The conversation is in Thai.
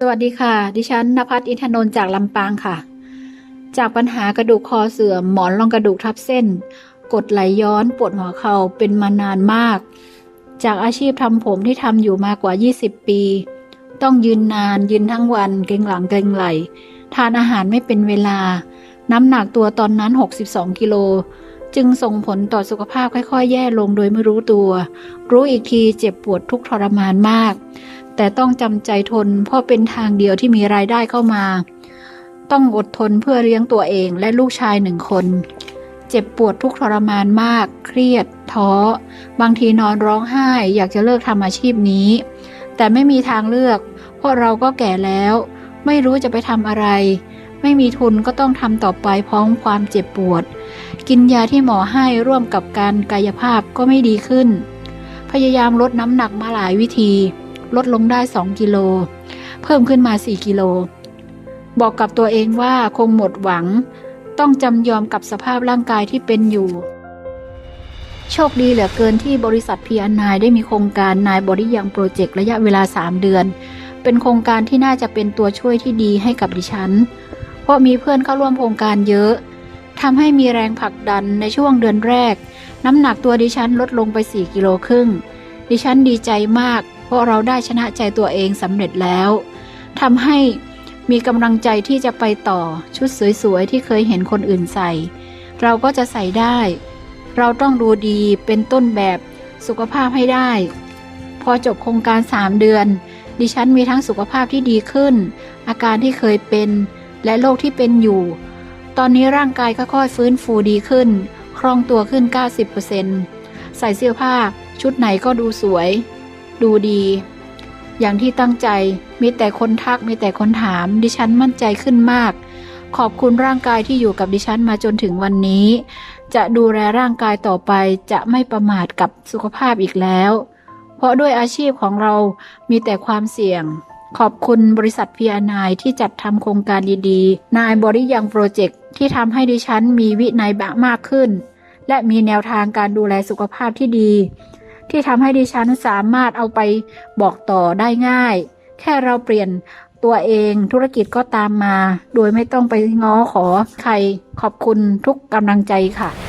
สวัสดีค่ะ ดิฉันนภัสอินทนนท์จากลำปางค่ะ จากปัญหากระดูกคอเสื่อมหมอนรองกระดูกทับเส้น กดไหลย้อนปวดหัวเข่าเป็นมานานมาก จากอาชีพทำผมที่ทำอยู่มากว่า 20 ปี ต้องยืนนานยืนทั้งวันเกร็งหลังเกร็งไหล ทานอาหารไม่เป็นเวลา น้ำหนักตัวตอนนั้น 62 กิโล จึงส่งผลต่อสุขภาพค่อยๆ แย่ลงโดยไม่รู้ตัว รู้อีกทีเจ็บปวดทุกทรมานมาก แต่ต้องจำใจทนเพราะเป็นทางเดียวที่มีรายได้เข้ามา ต้องอดทนเพื่อเลี้ยงตัวเองและลูกชายหนึ่งคน เจ็บปวดทุกทรมานมาก เครียด ท้อ บางทีนอนร้องไห้ อยากจะเลิกทำอาชีพนี้ แต่ไม่มีทางเลือก เพราะเราก็แก่แล้ว ไม่รู้จะไปทำอะไร ไม่มีทุนก็ต้องทำต่อไปพร้อมความเจ็บปวด กินยาที่หมอให้ร่วมกับการกายภาพก็ไม่ดีขึ้น พยายามลดน้ำหนักมาหลายวิธี ลดลงได้ 2 กิโล เพิ่มขึ้นมา 4 กิโล บอกกับตัวเองว่าคงหมดหวัง ต้องจำยอมกับสภาพร่างกายที่เป็นอยู่ โชคดีเหลือเกินที่บริษัทพีอนนได้มีโครงการนายบริยังโปรเจกต์ระยะเวลา 3 เดือน เป็นโครงการที่น่าจะเป็นตัวช่วยที่ดีให้กับดิฉัน เพราะมีเพื่อนเข้าร่วมโครงการเยอะทำให้มีแรงผลักดันในช่วงเดือนแรก น้ำหนักตัวดิฉันลดลงไป 4 กิโลครึ่ง ดิฉันดีใจมาก เพราะเราได้ชนะใจตัวเองสำเร็จแล้วทำให้มีกำลังใจที่จะไปต่อชุดสวยๆที่เคยเห็นคนอื่นใส่ เราก็จะใส่ได้ เราต้องดูดีเป็นต้นแบบสุขภาพให้ได้ พอจบโครงการ 3 เดือน ดิฉันมีทั้งสุขภาพที่ดีขึ้น อาการที่เคยเป็นและโรคที่เป็นอยู่ ตอนนี้ร่างกายค่อยๆฟื้นฟูดีขึ้น คล่องตัวขึ้น 90%ใส่เสื้อผ้าชุดไหนก็ดูสวย ดูดี อย่างที่ตั้งใจมีแต่คนทักมีแต่คนถาม ดิฉันมั่นใจขึ้นมาก ขอบคุณร่างกายที่อยู่กับดิฉันมาจนถึงวันนี้ จะดูแลร่างกายต่อไปจะไม่ประมาทกับสุขภาพอีกแล้ว เพราะด้วยอาชีพของเรามีแต่ความเสี่ยง ขอบคุณบริษัทพีอานายที่จัดทำโครงการดีๆ นายบริยังโปรเจกต์ที่ทำให้ดิฉันมีวินัยบะมากขึ้นและมีแนวทางการดูแลสุขภาพที่ดี ที่ทำให้ดิฉันสามารถเอาไปบอกต่อได้ง่าย แค่เราเปลี่ยนตัวเองธุรกิจก็ตามมา โดยไม่ต้องไปง้อขอใครขอบคุณทุกกำลังใจค่ะ